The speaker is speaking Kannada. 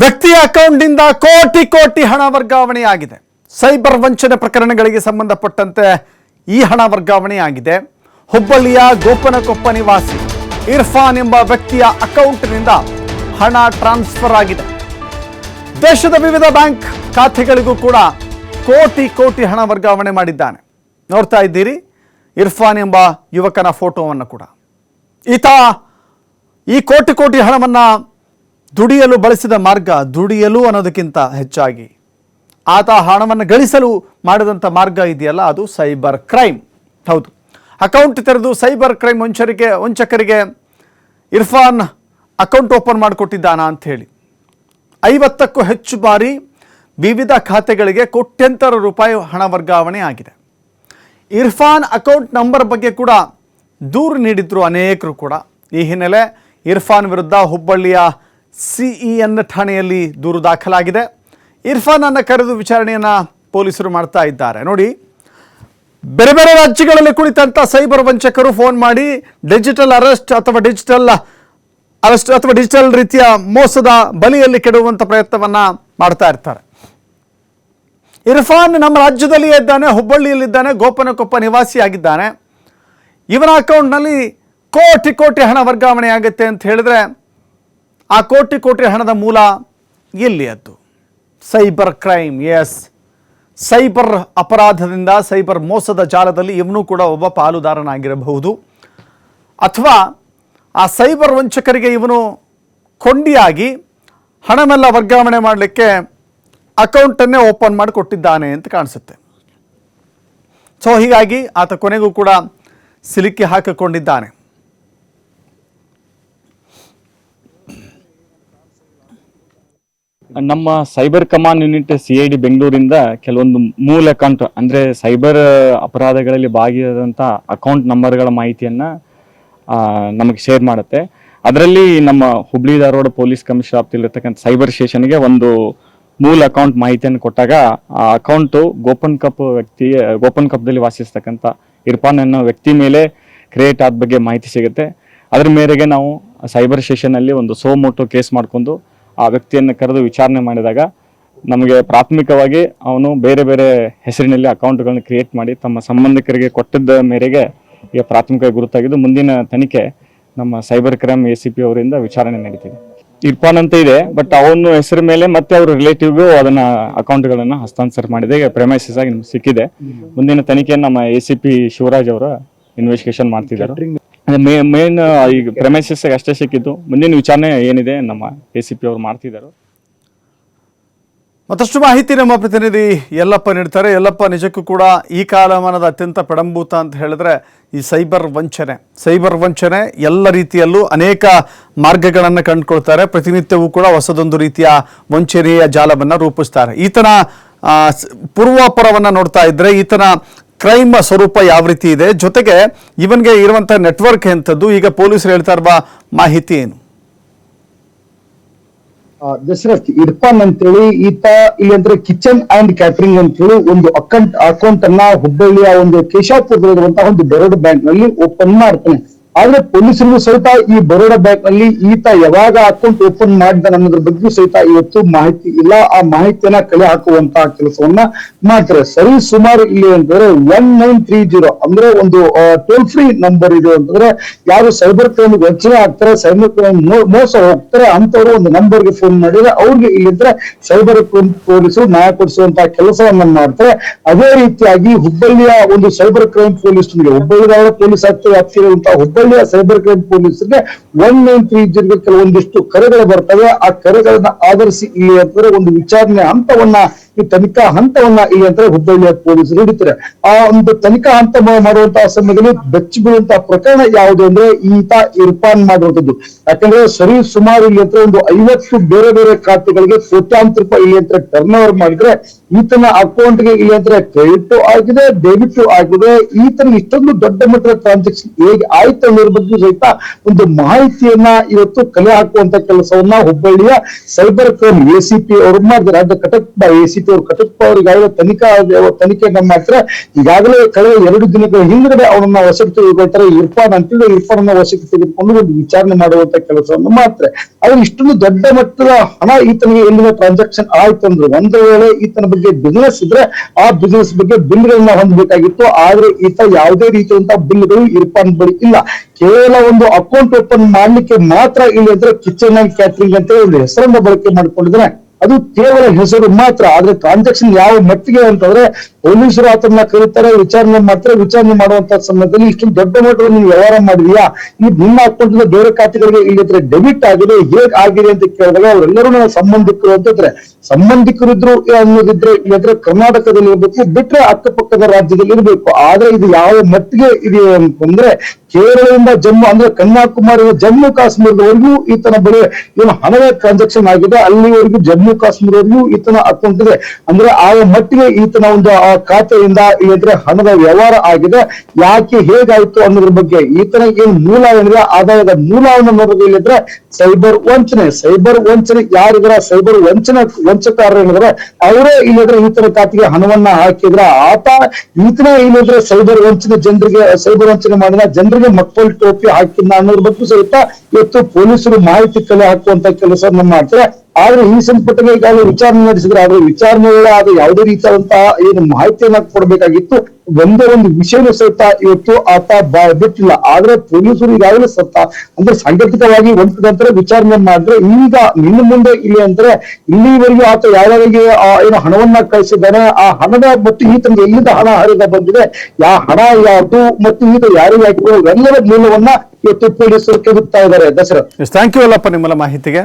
ವ್ಯಕ್ತಿಯ ಅಕೌಂಟ್ನಿಂದ ಕೋಟಿ ಕೋಟಿ ಹಣ ವರ್ಗಾವಣೆಯಾಗಿದೆ. ಸೈಬರ್ ವಂಚನೆ ಪ್ರಕರಣಗಳಿಗೆ ಸಂಬಂಧಪಟ್ಟಂತೆ ಈ ಹಣ ವರ್ಗಾವಣೆಯಾಗಿದೆ. ಹುಬ್ಬಳ್ಳಿಯ ಗೋಪನಕೊಪ್ಪ ನಿವಾಸಿ ಇರ್ಫಾನ್ ಎಂಬ ವ್ಯಕ್ತಿಯ ಅಕೌಂಟ್ನಿಂದ ಹಣ ಟ್ರಾನ್ಸ್ಫರ್ ಆಗಿದೆ. ದೇಶದ ವಿವಿಧ ಬ್ಯಾಂಕ್ ಖಾತೆಗಳಿಗೂ ಕೂಡ ಕೋಟಿ ಕೋಟಿ ಹಣ ವರ್ಗಾವಣೆ ಮಾಡಿದ್ದಾನೆ. ನೋಡ್ತಾ ಇದ್ದೀರಿ, ಇರ್ಫಾನ್ ಎಂಬ ಯುವಕನ ಫೋಟೋವನ್ನು ಕೂಡ. ಈತ ಈ ಕೋಟಿ ಕೋಟಿ ಹಣವನ್ನು ದುಡಿಯಲು ಬಳಸಿದ ಮಾರ್ಗ ದುಡಿಯಲು ಅನ್ನೋದಕ್ಕಿಂತ ಹೆಚ್ಚಾಗಿ. ಆತ ಹಣವನ್ನು ಗಳಿಸಲು ಮಾಡಿದಂಥ ಮಾರ್ಗ ಇದೆಯಲ್ಲ, ಅದು ಸೈಬರ್ ಕ್ರೈಮ್. ಹೌದು. ಅಕೌಂಟ್ ತೆರೆದು ಸೈಬರ್ ಕ್ರೈಮ್ ವಂಚರಿಗೆ, ವಂಚಕರಿಗೆ ಇರ್ಫಾನ್ ಅಕೌಂಟ್ ಓಪನ್ ಮಾಡಿಕೊಟ್ಟಿದ್ದಾನ ಅಂತ ಹೇಳಿ. ಐವತ್ತಕ್ಕೂ ಹೆಚ್ಚು ಬಾರಿ ವಿವಿಧ ಖಾತೆಗಳಿಗೆ ಕೋಟ್ಯಂತರ ರೂಪಾಯಿ ಹಣ ವರ್ಗಾವಣೆ ಆಗಿದೆ. ಇರ್ಫಾನ್ ಅಕೌಂಟ್ ನಂಬರ್ ಬಗ್ಗೆ ಕೂಡ ದೂರು ನೀಡಿದ್ರು ಅನೇಕರು ಕೂಡ. ಈ ಹಿನ್ನೆಲೆ ಇರ್ಫಾನ್ ವಿರುದ್ಧ ಹುಬ್ಬಳ್ಳಿಯ ಸಿಇಎನ್ ಠಾಣೆಯಲ್ಲಿ ದೂರು ದಾಖಲಾಗಿದೆ. ಇರ್ಫಾನನ್ನು ಕರೆದು ವಿಚಾರಣೆಯನ್ನು ಪೊಲೀಸರು ಮಾಡ್ತಾ ಇದ್ದಾರೆ. ನೋಡಿ, ಬೇರೆ ಬೇರೆ ರಾಜ್ಯಗಳಲ್ಲಿ ಕುಳಿತಂಥ ಸೈಬರ್ ವಂಚಕರು ಫೋನ್ ಮಾಡಿ ಡಿಜಿಟಲ್ ಅರೆಸ್ಟ್ ಅಥವಾ ಡಿಜಿಟಲ್ ಅರೆಸ್ಟ್ ಅಥವಾ ಡಿಜಿಟಲ್ ರೀತಿಯ ಮೋಸದ ಬಲಿಯಲ್ಲಿ ಕೆಡುವಂಥ ಪ್ರಯತ್ನವನ್ನ ಮಾಡ್ತಾ ಇರ್ತಾರೆ. ಇರ್ಫಾನ್ ನಮ್ಮ ರಾಜ್ಯದಲ್ಲಿಯೇ ಇದ್ದಾನೆ, ಹುಬ್ಬಳ್ಳಿಯಲ್ಲಿದ್ದಾನೆ, ಗೋಪನಕೊಪ್ಪ ನಿವಾಸಿಯಾಗಿದ್ದಾನೆ. ಇವನ ಅಕೌಂಟ್ನಲ್ಲಿ ಕೋಟಿ ಕೋಟಿ ಹಣ ವರ್ಗಾವಣೆ ಆಗುತ್ತೆ ಅಂತ ಹೇಳಿದ್ರೆ ಆ ಕೋಟಿ ಕೋಟಿ ಹಣದ ಮೂಲ ಎಲ್ಲಿ ಅದು? Cyber crime, yes. ಸೈಬರ್ ಅಪರಾಧದಿಂದ, ಸೈಬರ್ ಮೋಸದ ಜಾಲದಲ್ಲಿ ಇವನು ಕೂಡ ಒಬ್ಬ ಪಾಲುದಾರನಾಗಿರಬಹುದು. ಅಥವಾ ಆ ಸೈಬರ್ ವಂಚಕರಿಗೆ ಇವನು ಕೊಂಡಿಯಾಗಿ ಹಣವೆಲ್ಲ ವರ್ಗಾವಣೆ ಮಾಡಲಿಕ್ಕೆ ಅಕೌಂಟನ್ನೇ ಓಪನ್ ಮಾಡಿ ಕೊಟ್ಟಿದ್ದಾನೆ ಅಂತ ಕಾಣಿಸುತ್ತೆ. ಸೊ ಹೀಗಾಗಿ ಆತ ಕೊನೆಗೂ ಕೂಡ ಸಿಲುಕಿ ಹಾಕಿಕೊಂಡಿದ್ದಾನೆ. ನಮ್ಮ cyber command unit C I D ಬೆಂಗಳೂರಿಂದ ಕೆಲವೊಂದು ಮೂಲ ಅಕೌಂಟ್ ಅಂದರೆ ಸೈಬರ್ ಅಪರಾಧಗಳಲ್ಲಿ ಭಾಗಿಯಾದಂಥ ಅಕೌಂಟ್ ನಂಬರ್ಗಳ ಮಾಹಿತಿಯನ್ನು ನಮಗೆ ಶೇರ್ ಮಾಡುತ್ತೆ. ಅದರಲ್ಲಿ ನಮ್ಮ ಹುಬ್ಳಿ ಧಾರವಾಡ ಪೊಲೀಸ್ ಕಮಿಷನರ್ ಆಪ್ತಿಲಿರ್ತಕ್ಕಂಥ ಸೈಬರ್ ಸ್ಟೇಷನ್ಗೆ ಒಂದು ಮೂಲ ಅಕೌಂಟ್ ಮಾಹಿತಿಯನ್ನು ಕೊಟ್ಟಾಗ, ಆ ಅಕೌಂಟು ಗೋಪನ್ ಕಪ್ ವ್ಯಕ್ತಿ ಗೋಪನ್ ಕಪ್ದಲ್ಲಿ ವಾಸಿಸ್ತಕ್ಕಂಥ ಇರ್ಫಾನ್ ಅನ್ನೋ ವ್ಯಕ್ತಿ ಮೇಲೆ ಕ್ರಿಯೇಟ್ ಆದ ಬಗ್ಗೆ ಮಾಹಿತಿ ಸಿಗುತ್ತೆ. ಅದರ ಮೇರೆಗೆ ನಾವು ಸೈಬರ್ ಸ್ಟೇಷನಲ್ಲಿ ಒಂದು ಸೋ ಮೋಟೋ ಕೇಸ್ ಮಾಡ್ಕೊಂಡು ಆ ವ್ಯಕ್ತಿಯನ್ನು ಕರೆದು ವಿಚಾರಣೆ ಮಾಡಿದಾಗ ನಮಗೆ ಪ್ರಾಥಮಿಕವಾಗಿ ಅವನು ಬೇರೆ ಬೇರೆ ಹೆಸರಿನಲ್ಲಿ ಅಕೌಂಟ್ಗಳನ್ನ ಕ್ರಿಯೇಟ್ ಮಾಡಿ ತಮ್ಮ ಸಂಬಂಧಿಕರಿಗೆ ಕೊಟ್ಟಿದ್ದ ಮೇರೆಗೆ ಈಗ ಪ್ರಾಥಮಿಕ ಗುರುತಾಗಿದ್ದು ಮುಂದಿನ ತನಿಖೆ ನಮ್ಮ cyber crime A C P ಅವರಿಂದ ವಿಚಾರಣೆ ನಡೀತಿದೆ. ಇರ್ಫಾನ್ ಅಂತ ಇದೆ, ಬಟ್ ಅವನ ಹೆಸರು ಮೇಲೆ ಮತ್ತೆ ಅವ್ರ ರಿಲೇಟಿವ್ಗೂ ಅದನ್ನ ಅಕೌಂಟ್ಗಳನ್ನು ಹಸ್ತಾಂತರ ಮಾಡಿದೆ. ಈಗ ಪ್ರೆಮೈಸಸ್ ಆಗಿ ಸಿಕ್ಕಿದೆ. ಮುಂದಿನ ತನಿಖೆಯನ್ನು ನಮ್ಮ ಎ ಸಿ ಪಿ ಶಿವರಾಜ್ ಅವರು ಇನ್ವೆಸ್ಟಿಗೇಷನ್ ಮಾಡ್ತಿದ್ದಾರೆ ಮೇನ್ ಈಗ ಪ್ರೆಮೈಸಸ್ ಅಷ್ಟೇ ಸಿಕ್ಕಿದ್ದು. ಮುಂದಿನ ವಿಚಾರಣೆ ಏನಿದೆ ನಮ್ಮ ಎ ಸಿ ಪಿ ಅವರು ಮಾಡ್ತಿದ್ದಾರೆ ಮತ್ತಷ್ಟು ಮಾಹಿತಿ ನಮ್ಮ ಪ್ರತಿನಿಧಿ ಯಲ್ಲಪ್ಪ ನೀಡ್ತಾರೆ. ಯಲ್ಲಪ್ಪ ನಿಜಕ್ಕೂ ಕೂಡ ಈ ಕಾಲಮಾನದ ಅತ್ಯಂತ ಪೆಡಂಭೂತ ಅಂತ ಹೇಳಿದ್ರೆ ಈ ಸೈಬರ್ ವಂಚನೆ. ಸೈಬರ್ ವಂಚನೆ ಎಲ್ಲ ರೀತಿಯಲ್ಲೂ ಅನೇಕ ಮಾರ್ಗಗಳನ್ನು ಕಂಡುಕೊಳ್ತಾರೆ. ಪ್ರತಿನಿತ್ಯವೂ ಕೂಡ ಹೊಸದೊಂದು ರೀತಿಯ ವಂಚನೆಯ ಜಾಲವನ್ನು ರೂಪಿಸ್ತಾರೆ. ಈತನ ಪೂರ್ವಾಪರವನ್ನು ನೋಡ್ತಾ ಇದ್ರೆ ಈತನ ಕ್ರೈಮ್ ಸ್ವರೂಪ ಯಾವ ರೀತಿ ಇದೆ? ಜೊತೆಗೆ ಇವನ್ಗೆ ಇರುವಂಥ ನೆಟ್ವರ್ಕ್ ಎಂಥದ್ದು? ಈಗ ಪೊಲೀಸರು ಹೇಳ್ತಾ ಇರುವ ಮಾಹಿತಿ ಏನು? ದಶರಥ್, ಇರ್ಫಾನ್ ಅಂತೇಳಿ ಈತ ಇಲ್ಲಿ ಅಂದ್ರೆ ಕಿಚನ್ ಅಂಡ್ ಕ್ಯಾಟರಿಂಗ್ ಅಂತೇಳಿ ಒಂದು ಅಕೌಂಟ್ ಅಕೌಂಟ್ ಅನ್ನ ಹುಬ್ಬಳ್ಳಿಯ ಒಂದು ಕೇಶಾಪುರದಲ್ಲಿರುವಂತಹ ಒಂದು ಬೆರಡು ಬ್ಯಾಂಕ್ನಲ್ಲಿ ಓಪನ್ ಮಾಡ್ತಾನೆ. ಆದ್ರೆ ಪೊಲೀಸರಿಗೂ ಸಹಿತ ಈ ಬರೋಡ ಬ್ಯಾಂಕ್ನಲ್ಲಿ ಈತ ಯಾವಾಗ ಅಕೌಂಟ್ ಓಪನ್ ಮಾಡಿದ ಅನ್ನೋದ್ರ ಬಗ್ಗೆ ಸಹಿತ ಇವತ್ತು ಮಾಹಿತಿ ಇಲ್ಲ. ಆ ಮಾಹಿತಿಯನ್ನ ಕಲೆ ಹಾಕುವಂತಹ ಕೆಲಸವನ್ನ ಮಾಡ್ತಾರೆ. ಸರಿ, ಸುಮಾರು ಇಲ್ಲಿ ಅಂತಂದ್ರೆ ಒನ್ ನೈನ್ ತ್ರೀ ಜೀರೋ ಅಂದ್ರೆ ಒಂದು ಟೋಲ್ ಫ್ರೀ ನಂಬರ್ ಇದೆ ಅಂತಂದ್ರೆ ಯಾರು ಸೈಬರ್ ಕ್ರೈಮ್ ವಂಚನೆ ಆಗ್ತಾರೆ ಸೈಬರ್ ಕ್ರೈಮ್ ಮೋಸ ಹೋಗ್ತಾರೆ ಅಂತವರು ಒಂದು ನಂಬರ್ಗೆ ಫೋನ್ ಮಾಡಿದ್ರೆ ಅವ್ರಿಗೆ ಇಲ್ಲಿದ್ರೆ ಸೈಬರ್ ಕ್ರೈಮ್ ಪೊಲೀಸರು ನ್ಯಾಯ ಕೊಡಿಸುವಂತಹ ಕೆಲಸವನ್ನ ಮಾಡ್ತಾರೆ. ಅದೇ ರೀತಿಯಾಗಿ ಹುಬ್ಬಳ್ಳಿಯ ಒಂದು cyber crime police Hubballi police ಆಗ್ತದೆ ಆಗ್ತಿರುವಂತಹ ಹುಬ್ಬಳ್ಳಿಯ ಸೈಬರ್ ಕ್ರೈಮ್ ಪೊಲೀಸರಿಗೆ ಒನ್ ನೈನ್ ತ್ರೀ ಜೀರೋ ಕೆಲವೊಂದಿಷ್ಟು ಕರೆಗಳು ಬರ್ತವೆ. ಆ ಕರೆಗಳನ್ನ ಆಧರಿಸಿ ಇಲ್ಲಿ ಒಂದು ವಿಚಾರಣೆ ಹಂತವನ್ನ ಈ ತನಿಖಾ ಹಂತವನ್ನ ಈ ಅಂದ್ರೆ ಹುಬ್ಬಳ್ಳಿಯ ಪೊಲೀಸರು ಹಿಡಿತಾರೆ. ಆ ಒಂದು ತನಿಖಾ ಹಂತ ಮಾಡುವಂತಹ ಸಮಯದಲ್ಲಿ ಬೆಚ್ಚಿ ಪ್ರಕರಣ ಯಾವುದು ಅಂದ್ರೆ ಈತ ಇರ್ಫಾನ್ ಮಾಡುವಂಥದ್ದು ಯಾಕಂದ್ರೆ ಸರಿ ಸುಮಾರು ಇಲ್ಲಿ ಅಂತ ಒಂದು ಐವತ್ತು ಬೇರೆ ಬೇರೆ ಖಾತೆಗಳಿಗೆ ಕೋಟ್ಯಾಂತರ ರೂಪಾಯಿ ಇಲ್ಲಿ ಹತ್ರ ಟರ್ನ್ ಓವರ್ ಮಾಡಿದ್ರೆ ಈತನ ಅಕೌಂಟ್ಗೆ ಇಲ್ಲಿ ಹತ್ರ ಕ್ರೆಡಿಟ್ ಆಗಿದೆ ಡೆಬಿಟ್ ಆಗಿದೆ. ಈತನ ಇಷ್ಟೊಂದು ದೊಡ್ಡ ಮಟ್ಟದ ಟ್ರಾನ್ಸಾಕ್ಷನ್ ಹೇಗೆ ಆಯ್ತು ಅನ್ನೋದ್ರ ಬಗ್ಗೆ ಸಹಿತ ಒಂದು ಮಾಹಿತಿಯನ್ನ ಇವತ್ತು ಕಲೆ ಹಾಕುವಂತ ಕೆಲಸವನ್ನ ಹುಬ್ಬಳ್ಳಿಯ cyber crime A C P ಅವರು ಮಾಡಿದ್ದಾರೆ. ಅದು ಕಟಕ್ ಎ ಸಿ ಆಗಿತ್ತು ಅವ್ರು ಕಟಪ್ಪ ಅವ್ರು ಈಗಾಗಲೇ ತನಿಖಾ ತನಿಖೆಯನ್ನ ಮಾಡ್ತಾರೆ ಈಗಾಗಲೇ ಕಳೆದ ಎರಡು ದಿನಗಳ ಹಿಂದ್ಗಡೆ ಅವನನ್ನ ವಶಕ್ಕೆ ತೆಗೆದುಕೊಳ್ತಾರೆ. ಇರ್ಫಾನ್ ಅಂತೇಳಿ ಇರ್ಫಾನ್ ಅನ್ನ ವಶಕ್ಕೆ ತೆಗೆದುಕೊಂಡು ಒಂದು ವಿಚಾರಣೆ ಮಾಡುವಂತ ಕೆಲಸವನ್ನು ಮಾತ್ರ ಆದ್ರೆ ಇಷ್ಟೊಂದು ದೊಡ್ಡ ಮಟ್ಟದ ಹಣ ಈತನಿಗೆ ಎಲ್ಲಿನ ಟ್ರಾನ್ಸಾಕ್ಷನ್ ಆಯ್ತು ಅಂದ್ರೆ ಒಂದು ವೇಳೆ ಈತನ ಬಗ್ಗೆ ಬಿಸ್ನೆಸ್ ಇದ್ರೆ ಆ ಬಿಸ್ನೆಸ್ ಬಗ್ಗೆ ಬಿಲ್ಗಳನ್ನ ಹೊಂದಬೇಕಾಗಿತ್ತು. ಆದ್ರೆ ಈತ ಯಾವುದೇ ರೀತಿಯಂತ ಬಿಲ್ಗಳು ಇರ್ಫಾನ್ ಬಳಿ ಇಲ್ಲ. ಕೇವಲ ಒಂದು ಅಕೌಂಟ್ ಓಪನ್ ಮಾಡ್ಲಿಕ್ಕೆ ಮಾತ್ರ ಇಲ್ಲಿ ಅಂದ್ರೆ ಕಿಚನ್ ಅಂಡ್ ಕ್ಯಾಟ್ರಿಂಗ್ ಅಂತ ಹೇಳಿ ಒಂದು ಹೆಸರನ್ನ ಬಳಕೆ ಮಾಡ್ಕೊಂಡಿದ್ರೆ ಅದು ಕೇವಲ ಹೆಸರು ಮಾತ್ರ. ಆದ್ರೆ ಟ್ರಾನ್ಸಾಕ್ಷನ್ ಯಾವ ಮಟ್ಟಿಗೆ ಅಂತಂದ್ರೆ ಪೊಲೀಸರು ಆತನ ಕರೀತಾರೆ, ವಿಚಾರಣೆ ಮಾಡ್ತಾರೆ, ವಿಚಾರಣೆ ಮಾಡುವಂತ ಸಮಯದಲ್ಲಿ ಇಷ್ಟೊಂದು ದೊಡ್ಡ ಮಟ್ಟದಲ್ಲಿ ನೀವು ವ್ಯವಹಾರ ಮಾಡಿದ್ಯಾ? ಈ ನಿಮ್ಮ ಅಕೌಂಟ್ ಬೇರೆ ಖಾತೆಗಳಿಗೆ ಇಲ್ಲಿದ್ರೆ ಡೆಬಿಟ್ ಆಗಿದೆ, ಹೇಗ್ ಆಗಿದೆ ಅಂತ ಕೇಳಿದಾಗ ಅವರೆಲ್ಲರೂ ನನ್ನ ಸಂಬಂಧಿಕರು ಅಂತಿದ್ರೆ ಸಂಬಂಧಿಕರಿದ್ರು ಅನ್ನೋದಿದ್ರೆ ಇಲ್ಲದ್ರೆ ಕರ್ನಾಟಕದಲ್ಲಿ ಇರಬೇಕು, ಬಿಟ್ರೆ ಅಕ್ಕಪಕ್ಕದ ರಾಜ್ಯದಲ್ಲಿ ಇರಬೇಕು. ಆದ್ರೆ ಇದು ಯಾವ ಮಟ್ಟಿಗೆ ಇದೆ ಅಂತಂದ್ರೆ ಕೇರಳದಿಂದ ಜಮ್ಮು, ಅಂದ್ರೆ ಕನ್ಯಾಕುಮಾರಿ, ಜಮ್ಮು, ಕಾಶ್ಮೀರದವರೆಗೂ ಈತನ ಬಳಿ ಏನು ಹಣದ ಟ್ರಾನ್ಸಾಕ್ಷನ್ ಆಗಿದೆ. ಅಲ್ಲಿವರೆಗೂ ಜಮ್ಮು ಕಾಶ್ಮೀರವರೆಗೂ ಈತನ ಅಕೌಂಟ್ ಇದೆ. ಅಂದ್ರೆ ಆ ಮಟ್ಟಿಗೆ ಈತನ ಒಂದು, ಆ ಖಾತೆಯಿಂದ ಏನಂದ್ರೆ ಹಣದ ವ್ಯವಹಾರ ಆಗಿದೆ. ಯಾಕೆ ಹೇಗಾಯ್ತು ಅನ್ನೋದ್ರ ಬಗ್ಗೆ ಈತನ ಏನು ಮೂಲ ಏನಿದೆ, ಆದಾಯದ ಮೂಲವನ್ನು ನೋಡೋದು ಇಲ್ಲಿದ್ರೆ ಸೈಬರ್ ವಂಚನೆ. ಸೈಬರ್ ವಂಚನೆ ಯಾರಿದ್ರ? ಸೈಬರ್ ವಂಚನೆ ವಂಚಕಾರರು ಏನಿದ್ರೆ, ಅವರೇ ಇಲ್ಲಿದ್ರೆ ಈತನ ಖಾತೆಗೆ ಹಣವನ್ನ ಹಾಕಿದ್ರ. ಆತ ಈತನೇ ಏನಿದ್ರೆ ಸೈಬರ್ ವಂಚನೆ ಜನರಿಗೆ, ಸೈಬರ್ ವಂಚನೆ ಮಾಡಿದ ಜನರಿಗೆ ಮಕ್ಕಳು ಟೋಪಿ ಹಾಕಿಲ್ಲ ಅನ್ನೋದ್ರ ಬಗ್ಗೆ ಸಹಿತ ಇವತ್ತು ಪೊಲೀಸರು ಮಾಹಿತಿ ಕಲೆ ಹಾಕುವಂತ ಕೆಲಸವನ್ನ ಮಾಡ್ತಾರೆ. ಆದ್ರೆ ಈ ಸಂಪುಟಗೆ ಈಗಾಗಲೇ ವಿಚಾರಣೆ ನಡೆಸಿದ್ರೆ ಆದ್ರೆ ವಿಚಾರಣೆ ಅದು ಯಾವುದೇ ರೀತಿಯಾದಂತಹ ಏನು ಮಾಹಿತಿಯನ್ನ ಕೊಡಬೇಕಾಗಿತ್ತು. ಒಂದೇ ಒಂದು ವಿಷಯನೂ ಸಹಿತ ಇವತ್ತು ಆತ ಬಿಟ್ಟಿಲ್ಲ. ಆದ್ರೆ ಪೊಲೀಸರು ಈಗಾಗಲೇ ಸತ್ತ ಅಂದ್ರೆ ಸಾಂಕೇತಿಕವಾಗಿ ಒಂದು ನಂತರ ವಿಚಾರಣೆ ಮಾಡಿದ್ರೆ ಈಗ ನಿನ್ನ ಮುಂದೆ ಇಲ್ಲಿ ಅಂದ್ರೆ ಇಲ್ಲಿವರೆಗೂ ಆತ ಯಾರ್ಯಾರಿಗೆ ಆ ಏನು ಹಣವನ್ನ ಕಳಿಸಿದ್ದಾನೆ. ಆ ಹಣದ ಮತ್ತು ಈತನಿಗೆ ಎಲ್ಲಿಂದ ಹಣ ಹರಿದ ಬಂದಿದೆ, ಯಾ ಹಣ ಯಾವುದು ಮತ್ತು ಈತ ಯಾರಿಗೆ ಹಾಕಿದ್ರು ಎಲ್ಲರ ಮೂಲವನ್ನ ಇವತ್ತು ಪೊಲೀಸರು ಕೆದುತ್ತಾ ಇದ್ದಾರೆ. ದಸರಾ. ಥ್ಯಾಂಕ್ ಯು ಅಲ್ಲಪ್ಪ ನಿಮ್ಮೆಲ್ಲ ಮಾಹಿತಿಗೆ.